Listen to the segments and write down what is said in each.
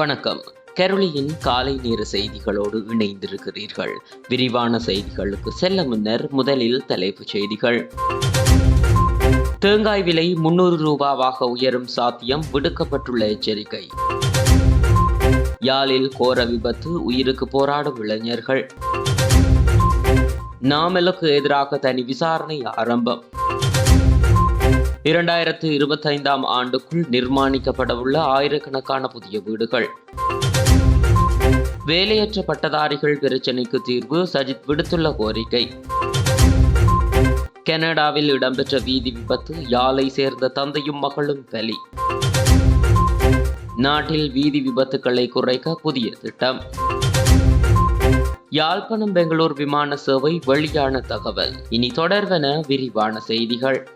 வணக்கம். கெரளியின் காலை நேர செய்திகளோடு இணைந்திருக்கிறீர்கள். விரிவான செய்திகளுக்கு செல்ல முன்னர் முதலில் தலைப்புச் செய்திகள். தேங்காய் விலை முன்னூறு ரூபாவாக உயரும் சாத்தியம் விடுக்கப்பட்டுள்ள எச்சரிக்கை. யாழில் கோர விபத்து உயிருக்கு போராடும் இளைஞர்கள். நாமலுக்கு எதிராக தனி விசாரணை ஆரம்பம். இரண்டாயிரத்து இருபத்தைந்தாம் ஆண்டுக்குள் நிர்மாணிக்கப்படவுள்ள ஆயிரக்கணக்கான புதிய வீடுகள். வேலையற்ற பட்டதாரிகள் பிரச்சினைக்கு தீர்வு சஜித் விடுத்துள்ள கோரிக்கை. கனடாவில் இடம்பெற்ற வீதி விபத்து யாழை சேர்ந்த தந்தையும் மகளும் பலி. நாட்டில் வீதி விபத்துக்களை குறைக்க புதிய திட்டம். யாழ்ப்பாணம் பெங்களூர் விமான சேவை வெளியான தகவல். இனி தொடர்வன விரிவான செய்திகள்.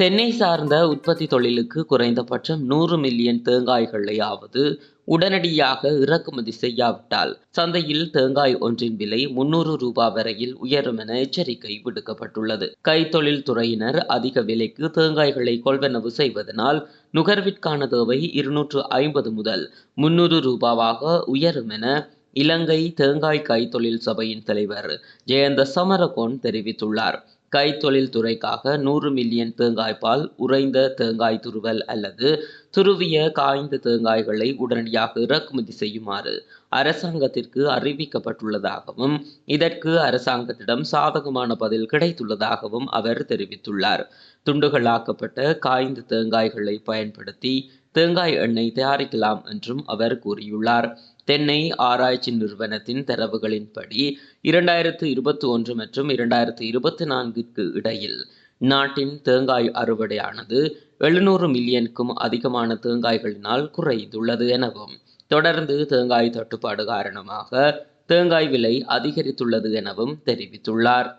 தென்னை சார்ந்த உற்பத்தி தொழிலுக்கு குறைந்தபட்சம் நூறு மில்லியன் தேங்காய்களையாவது உடனடியாக இறக்குமதி செய்யாவிட்டால் சந்தையில் தேங்காய் ஒன்றின் விலை முன்னூறு ரூபாய் வரையில் உயரும் என எச்சரிக்கை விடுக்கப்பட்டுள்ளது. கைத்தொழில் துறையினர் அதிக விலைக்கு தேங்காய்களை கொள்வனவு செய்வதனால் நுகர்விற்கான தேவை இருநூற்று ஐம்பது முதல் முன்னூறு ரூபாவாக உயரும் என இலங்கை தேங்காய் கைத்தொழில் சபையின் தலைவர் ஜெயந்த சமரகோன் தெரிவித்துள்ளார். கைத்தொழில் துறைக்காக நூறு மில்லியன் தேங்காய்பால் உறைந்த தேங்காய் துருவல் அல்லது துருவிய காய்ந்த தேங்காய்களை உடனடியாக இறக்குமதி செய்யுமாறு அரசாங்கத்திற்கு அறிவிக்கப்பட்டுள்ளதாகவும் இதற்கு அரசாங்கத்திடம் சாதகமான பதில் கிடைத்துள்ளதாகவும் அவர் தெரிவித்துள்ளார். துண்டுகளாக்கப்பட்ட காய்ந்த தேங்காய்களை பயன்படுத்தி தேங்காய் எண்ணெய் தயாரிக்கலாம் என்றும் அவர் கூறியுள்ளார். தென்னை ஆராய்ச்சி நிறுவனத்தின் தரவுகளின்படி இரண்டாயிரத்து இருபத்தி ஒன்று மற்றும் இரண்டாயிரத்து இருபத்தி நான்கிற்கு இடையில் நாட்டின் தேங்காய் அறுவடையானது எழுநூறு மில்லியனுக்கும் அதிகமான தேங்காய்களினால் குறைந்துள்ளது எனவும் தொடர்ந்து தேங்காய் தட்டுப்பாடு காரணமாக தேங்காய் விலை அதிகரித்துள்ளது எனவும் தெரிவித்துள்ளார்.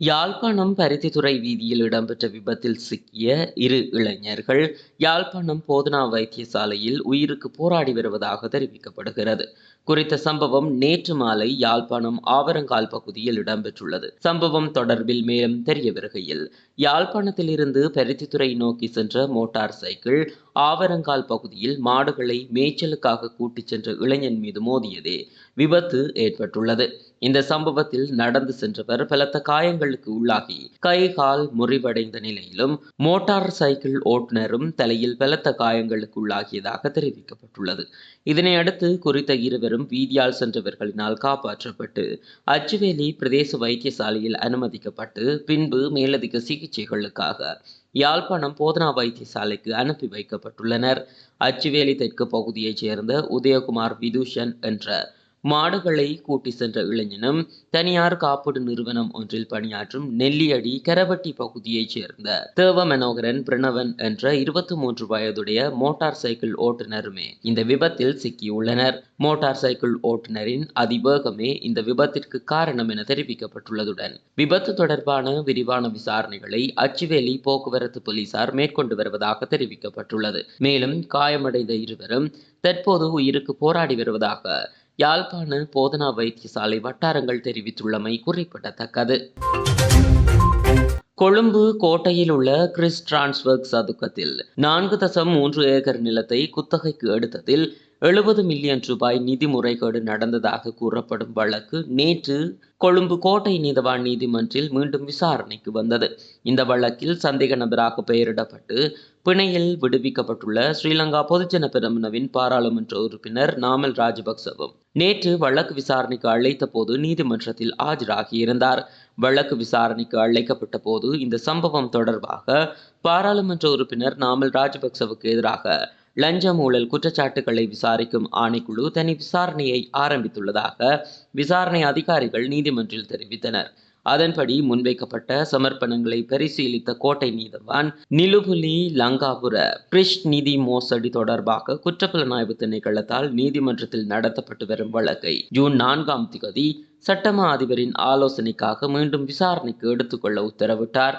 யாழ்ப்பாணம் பருத்தித்துறை வீதியில் இடம்பெற்ற விபத்தில் சிக்கிய இரு இளைஞர்கள் யாழ்ப்பாணம் போதனா வைத்தியசாலையில் உயிருக்கு போராடி வருவதாக தெரிவிக்கப்படுகிறது. குறித்த சம்பவம் நேற்று மாலை யாழ்ப்பாணம் ஆவரங்கால் பகுதியில் இடம்பெற்றுள்ளது. சம்பவம் தொடர்பில் மேலும் தெரிய வருகையில் யாழ்ப்பாணத்திலிருந்து பருத்தித்துறை நோக்கி சென்ற மோட்டார் சைக்கிள் ஆவரங்கால் பகுதியில் மாடுகளை மேய்ச்சலுக்காக கூட்டிச் சென்ற இளைஞன் மீது மோதியதே விபத்து ஏற்பட்டுள்ளது. இந்த சம்பவத்தில் நடந்து சென்றவர் பலத்த காயங்களுக்கு உள்ளாகி கை கால் முறிவடைந்த நிலையிலும் மோட்டார் சைக்கிள் ஓட்டுநரும் தலையில் பலத்த காயங்களுக்கு உள்ளாகியதாக தெரிவிக்கப்பட்டுள்ளது. இதனை அடுத்து குறித்த இருவரும் வீதியால் சென்றவர்களினால் காப்பாற்றப்பட்டு அச்சுவேலி பிரதேச வைத்தியசாலையில் அனுமதிக்கப்பட்டு பின்பு மேலதிக சிகிச்சைகளுக்காக யாழ்ப்பாணம் போதனா வைத்தியசாலைக்கு அனுப்பி வைக்கப்பட்டுள்ளனர். அச்சுவேலி தெற்கு பகுதியைச் சேர்ந்த உதயகுமார் விதூஷன் என்ற மாடுகளை கூட்டி சென்ற இளைஞனும் தனியார் காப்பீடு நிறுவனம் ஒன்றில் பணியாற்றும் நெல்லியடி கரவட்டி பகுதியைச் சேர்ந்த தேவ மனோகரன் பிரணவன் என்ற இருபத்தி மூன்று வயதுடைய மோட்டார் சைக்கிள் ஓட்டுநருமே இந்த விபத்தில் சிக்கியுள்ளனர். மோட்டார் சைக்கிள் ஓட்டுநரின் அதிவேகமே இந்த விபத்திற்கு காரணம் என தெரிவிக்கப்பட்டுள்ளதுடன் விபத்து தொடர்பான விரிவான விசாரணைகளை அச்சுவேலி போக்குவரத்து போலீசார் மேற்கொண்டு வருவதாக தெரிவிக்கப்பட்டுள்ளது. மேலும் காயமடைந்த இருவரும் தற்போது உயிருக்கு போராடி வருவதாக யாழ்ப்பாண போதனா வைத்தியசாலை வட்டாரங்கள் தெரிவித்துள்ளமை குறிப்பிடத்தக்கது. கொழும்பு கோட்டையில் உள்ள கிறிஸ் டிரான்ஸ்வர்க் சதுக்கத்தில் நான்கு தசம் மூன்று ஏக்கர் நிலத்தை குத்தகைக்கு எடுத்ததில் எழுபது மில்லியன் ரூபாய் நிதி முறைகேடு நடந்ததாக கூறப்படும் வழக்கு நேற்று கொழும்பு கோட்டை நீதவான் நீதிமன்றில் மீண்டும் விசாரணைக்கு வந்தது. இந்த வழக்கில் சந்தேக நபராக பெயரிடப்பட்டு பிணையில் விடுவிக்கப்பட்டுள்ள ஸ்ரீலங்கா பொதுஜன பெரமுனவின் பாராளுமன்ற உறுப்பினர் நாமல் ராஜபக்சவும் நேற்று வழக்கு விசாரணைக்கு அழைத்த போது நீதிமன்றத்தில் ஆஜராகியிருந்தார் வழக்கு விசாரணைக்கு அழைக்கப்பட்ட போது இந்த சம்பவம் தொடர்பாக பாராளுமன்ற உறுப்பினர் நாமல் ராஜபக்சவுக்கு எதிராக லஞ்ச ஊழல் குற்றச்சாட்டுகளை விசாரிக்கும் ஆணைக்குழு தனி விசாரணையை ஆரம்பித்துள்ளதாக விசாரணை அதிகாரிகள் நீதிமன்றில் தெரிவித்தனர். அதன்படி முன்வைக்கப்பட்ட சமர்ப்பணங்களை பரிசீலித்த கோட்டை நீதவான் நிலுபுலி லங்காபுர பிரிஷ் நிதி மோசடி தொடர்பாக குற்றப்புலனாய்வு திணைக்களத்தால் நீதிமன்றத்தில் நடத்தப்பட்டு வரும் வழக்கை ஜூன் நான்காம் திகதி சட்டமா அதிபரின் ஆலோசனைக்காக மீண்டும் விசாரணைக்கு எடுத்துக்கொள்ள உத்தரவிட்டார்.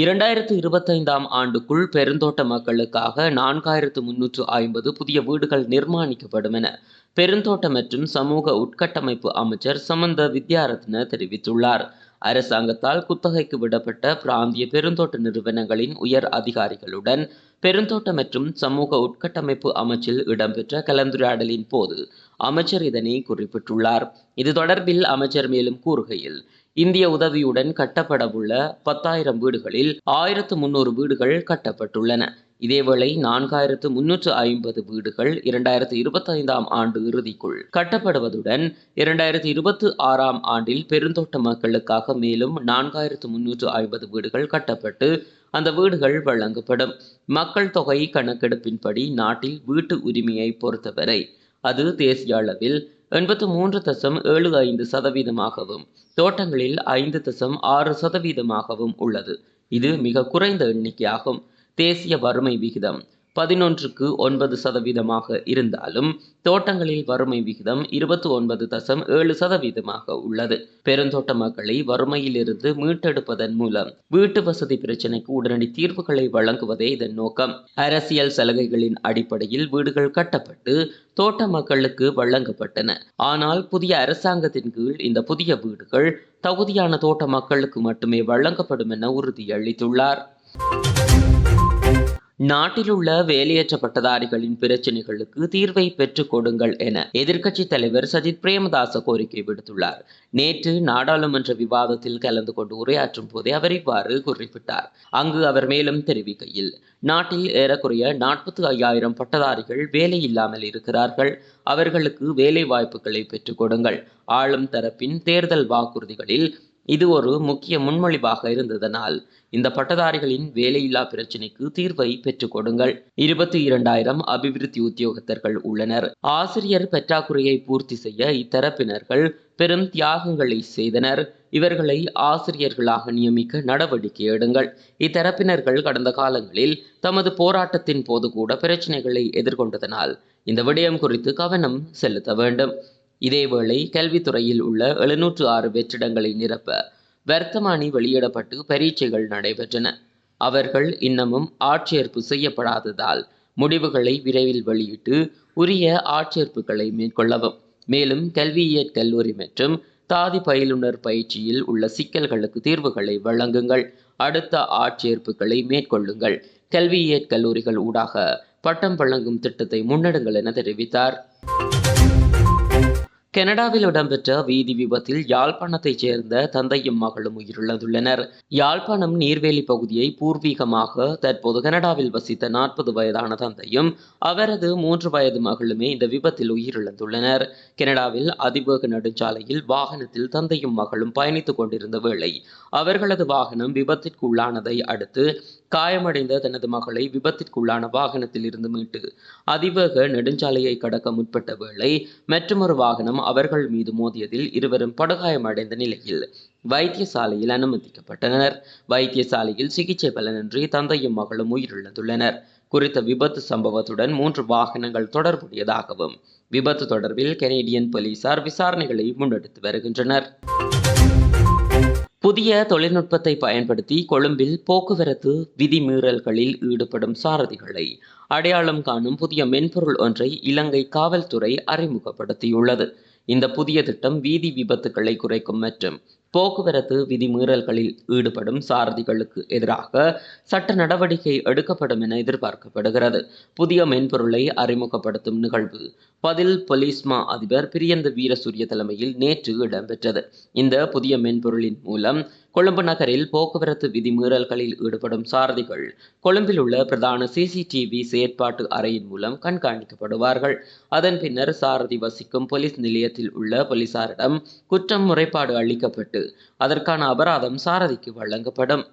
இரண்டாயிரத்து இருபத்தைந்தாம் ஆண்டுக்குள் பெருந்தோட்ட மக்களுக்காக நான்காயிரத்து முன்னூற்று ஐம்பது புதிய வீடுகள் நிர்மாணிக்கப்படும் என பெருந்தோட்ட மற்றும் சமூக உட்கட்டமைப்பு அமைச்சர் சமந்த வித்யாரத்ன தெரிவித்துள்ளார். அரசாங்கத்தால் குத்தகைக்கு விடப்பட்ட பிராந்திய பெருந்தோட்ட நிறுவனங்களின் உயர் அதிகாரிகளுடன் பெருந்தோட்ட மற்றும் சமூக உட்கட்டமைப்பு அமைச்சில் இடம்பெற்ற கலந்துரையாடலின் போது அமைச்சர் இதனை குறிப்பிட்டுள்ளார். இது தொடர்பில் அமைச்சர் மேலும் கூறுகையில் இந்திய உதவியுடன் கட்டப்படவுள்ள பத்தாயிரம் வீடுகளில் ஆயிரத்து முன்னூறு வீடுகள் கட்டப்பட்டுள்ளன. இதேவேளை நான்காயிரத்து முன்னூற்று ஐம்பது வீடுகள் இரண்டாயிரத்து இருபத்தி ஐந்தாம் ஆண்டு இறுதிக்குள் கட்டப்படுவதுடன் இரண்டாயிரத்து இருபத்தி ஆறாம் ஆண்டில் பெருந்தோட்ட மக்களுக்காக மேலும் நான்காயிரத்து முன்னூற்று ஐம்பது வீடுகள் கட்டப்பட்டு அந்த வீடுகள் வழங்கப்படும். மக்கள் தொகை கணக்கெடுப்பின்படி நாட்டில் வீட்டு உரிமையை பொறுத்தவரை அது தேசிய அளவில் எண்பத்து மூன்று தசம் ஏழு ஐந்து சதவீதமாகவும் தோட்டங்களில் ஐந்து தசம் ஆறு சதவீதமாகவும் உள்ளது. இது மிக குறைந்த எண்ணிக்கையாகும். தேசிய வறுமை விகிதம். பதினொன்றுக்கு ஒன்பது சதவீதமாக இருந்தாலும் தோட்டங்களில் வறுமை விகிதம் இருபத்தி ஒன்பது தசம் ஏழு சதவீதமாக உள்ளது. பெருந்தோட்ட மக்களை வறுமையிலிருந்து மீட்டெடுப்பதன் மூலம் வீட்டு வசதி பிரச்சினைக்கு உடனடி தீர்வுகளை வழங்குவதே இதன் நோக்கம். அரசியல் சலுகைகளின் அடிப்படையில் வீடுகள் கட்டப்பட்டு தோட்ட மக்களுக்கு வழங்கப்பட்டன. ஆனால் புதிய அரசாங்கத்தின் கீழ் இந்த புதிய வீடுகள் தகுதியான தோட்ட மக்களுக்கு மட்டுமே வழங்கப்படும் என உறுதியளித்துள்ளார். நாட்டிலுள்ள வேலையற்ற பட்டதாரிகளின் பிரச்சனைகளுக்கு தீர்வை பெற்றுக் கொடுங்கள் என எதிர்க்கட்சி தலைவர் சஜித் பிரேமதாச கோரிக்கை விடுத்துள்ளார். நேற்று நாடாளுமன்ற விவாதத்தில் கலந்து கொண்டு உரையாற்றும் போதே அவர் இவ்வாறு குறிப்பிட்டார். அங்கு அவர் மேலும் தெரிவிக்கையில் நாட்டில் ஏறக்குறைய நாற்பத்தி ஐயாயிரம் பட்டதாரிகள் வேலை இல்லாமல் இருக்கிறார்கள். அவர்களுக்கு வேலை வாய்ப்புகளை பெற்றுக் கொடுங்கள். ஆளும் தரப்பின் தேர்தல் வாக்குறுதிகளில் இது ஒரு முக்கிய முன்மொழிவாக இருந்ததனால் இந்த பட்டதாரிகளின் வேலையில்லா பிரச்சினைக்கு தீர்வை பெற்றுக் கொடுங்கள். இருபத்தி இரண்டாயிரம் அபிவிருத்தி உத்தியோகத்தர்கள் உள்ளனர். ஆசிரியர் பற்றாக்குறையை பூர்த்தி செய்ய இத்தரப்பினர்கள் பெரும் தியாகங்களை செய்தனர். இவர்களை ஆசிரியர்களாக நியமிக்க நடவடிக்கை எடுங்கள். இத்தரப்பினர்கள் கடந்த காலங்களில் தமது போராட்டத்தின் போது கூட பிரச்சினைகளை எதிர்கொண்டதனால் இந்த விடயம் குறித்து கவனம் செலுத்த வேண்டும். இதேவேளை கல்வித்துறையில் உள்ள எழுநூற்று ஆறு வெற்றிடங்களை நிரப்ப வர்த்தமானி வெளியிடப்பட்டு பரீட்சைகள் நடைபெற்றன. அவர்கள் இன்னமும் ஆட்சேர்ப்பு செய்யப்படாததால் முடிவுகளை விரைவில் வெளியிட்டு உரிய ஆட்சேர்ப்புகளை மேற்கொள்ளவும். மேலும் கல்வியியற் கல்லூரி மற்றும் தாதி பயிலுனர் பயிற்சியில் உள்ள சிக்கல்களுக்கு தீர்வுகளை வழங்குங்கள். அடுத்த ஆட்சேர்ப்புகளை மேற்கொள்ளுங்கள். கல்வியியற் கல்லூரிகள் ஊடாக பட்டம் வழங்கும் திட்டத்தை முன்னெடுங்கள் என தெரிவித்தார். கனடாவில் இடம்பெற்ற வீதி விபத்தில் யாழ்ப்பாணத்தைச் சேர்ந்த தந்தையும் மகளும் உயிரிழந்துள்ளனர். யாழ்ப்பாணம் நீர்வேலி பகுதியை பூர்வீகமாக தற்போது கனடாவில் வசித்த நாற்பது வயதான தந்தையும் அவரது மூன்று வயது மகளுமே இந்த விபத்தில் உயிரிழந்துள்ளனர். கனடாவில் அதிவேக நெடுஞ்சாலையில் வாகனத்தில் தந்தையும் மகளும் பயணித்துக் கொண்டிருந்த வேளை அவர்களது வாகனம் விபத்திற்குள்ளானதை அடுத்து காயமடைந்த தனது மகளை விபத்திற்குள்ளான வாகனத்தில் இருந்து மீட்டு அதிவேக நெடுஞ்சாலையை கடக்க முற்பட்ட வேளை மற்றொரு வாகனம் அவர்கள் மீது மோதியதில் இருவரும் படுகாயமடைந்த நிலையில் வைத்தியசாலையில் அனுமதிக்கப்பட்டனர். வைத்தியசாலையில் சிகிச்சை பலனின்றி தந்தையும் மகளும் உயிரிழந்துள்ளனர். குறித்த விபத்து சம்பவத்துடன் மூன்று வாகனங்கள் தொடர்புடையதாகவும் விபத்து தொடர்பில் கனேடியன் போலீசார் விசாரணைகளை முன்னெடுத்து வருகின்றனர். புதிய தொழில்நுட்பத்தை பயன்படுத்தி கொழும்பில் போக்குவரத்து விதிமீறல்களில் ஈடுபடும் சாரதிகளை அடையாளம் காணும் புதிய மென்பொருள் ஒன்றை இலங்கை காவல்துறை அறிமுகப்படுத்தியுள்ளது. இந்த புதிய திட்டம் வீதி விபத்துகளை குறைக்கும் மற்றும் போக்குவரத்து விதிமீறல்களில் ஈடுபடும் சாரதிகளுக்கு எதிராக சட்ட நடவடிக்கை எடுக்கப்படும் என எதிர்பார்க்கப்படுகிறது. புதிய மென்பொருளை அறிமுகப்படுத்தும் நிகழ்வு. பதில் பொலிஸ்மா அதிபர் பிரியந்த வீரசூரிய தலைமையில் நேற்று இடம்பெற்றது. இந்த புதிய மென்பொருளின் மூலம் கொழும்பு நகரில் போக்குவரத்து விதிமீறல்களில் ஈடுபடும் சாரதிகள் கொழும்பில் உள்ள பிரதான சிசிடிவி செயற்பாட்டு அறையின் மூலம் கண்காணிக்கப்படுவார்கள். அதன் பின்னர் சாரதி வசிக்கும் போலீஸ் நிலையத்தில் உள்ள போலீசாரிடம் குற்றம் முறைப்பாடு அளிக்கப்பட்டு அதற்கான அபராதம் சாரதிக்கு வழங்கப்படும்.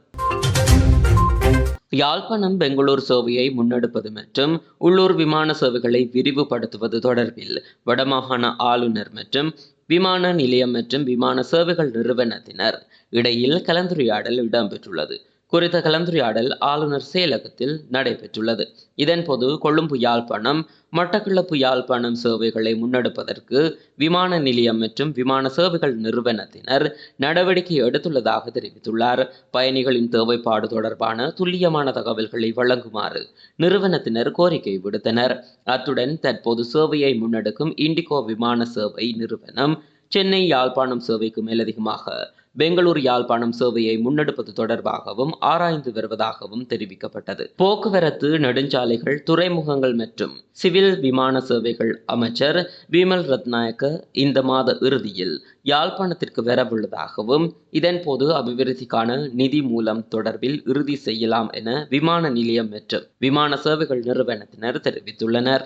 யாழ்ப்பாணம் பெங்களூர் சேவையை முன்னெடுப்பது மற்றும் உள்ளூர் விமான சேவைகளை விரிவுபடுத்துவது தொடர்பில் வடமாகாண ஆளுநர் மற்றும் விமான நிலையம் மற்றும் விமான சேவைகள் நிறுவனத்தினர் இடையில் கலந்துரையாடல் இடம்பெற்றுள்ளது. குறித்த கலந்துரையாடல் ஆளுநர் செயலகத்தில் நடைபெற்றுள்ளது. இதன்போது கொழும்பு யாழ்ப்பாணம் மட்டக்களப்பு யாழ்ப்பாணம் சேவைகளை முன்னெடுப்பதற்கு விமான நிலையம் மற்றும் விமான சேவைகள் நிறுவனத்தினர் நடவடிக்கை எடுத்துள்ளதாக தெரிவித்துள்ளார். பயணிகளின் தேவைப்பாடு தொடர்பான துல்லியமான தகவல்களை வழங்குமாறு நிறுவனத்தினர் கோரிக்கை விடுத்தனர். அத்துடன் தற்போது சேவையை முன்னெடுக்கும் இண்டிகோ விமான சேவை நிறுவனம் சென்னை யாழ்ப்பாணம் சேவைக்கு மேலதிகமாக பெங்களூர் யாழ்ப்பாணம் சேவையை முன்னெடுப்பது தொடர்பாகவும் ஆராய்ந்து வருவதாகவும் தெரிவிக்கப்பட்டது. போக்குவரத்து நெடுஞ்சாலைகள் துறைமுகங்கள் மற்றும் சிவில் விமான சேவைகள் அமைச்சர் விமல் ரத்நாயக்க இந்த மாத இறுதியில் யாழ்ப்பாணத்திற்கு வரவுள்ளதாகவும் இதன்போது அபிவிருத்திக்கான நிதி மூலம் தொடர்பில் இறுதி செய்யலாம் என விமான நிலையம் மற்றும் விமான சேவைகள் நிறுவனத்தினர் தெரிவித்துள்ளனர்.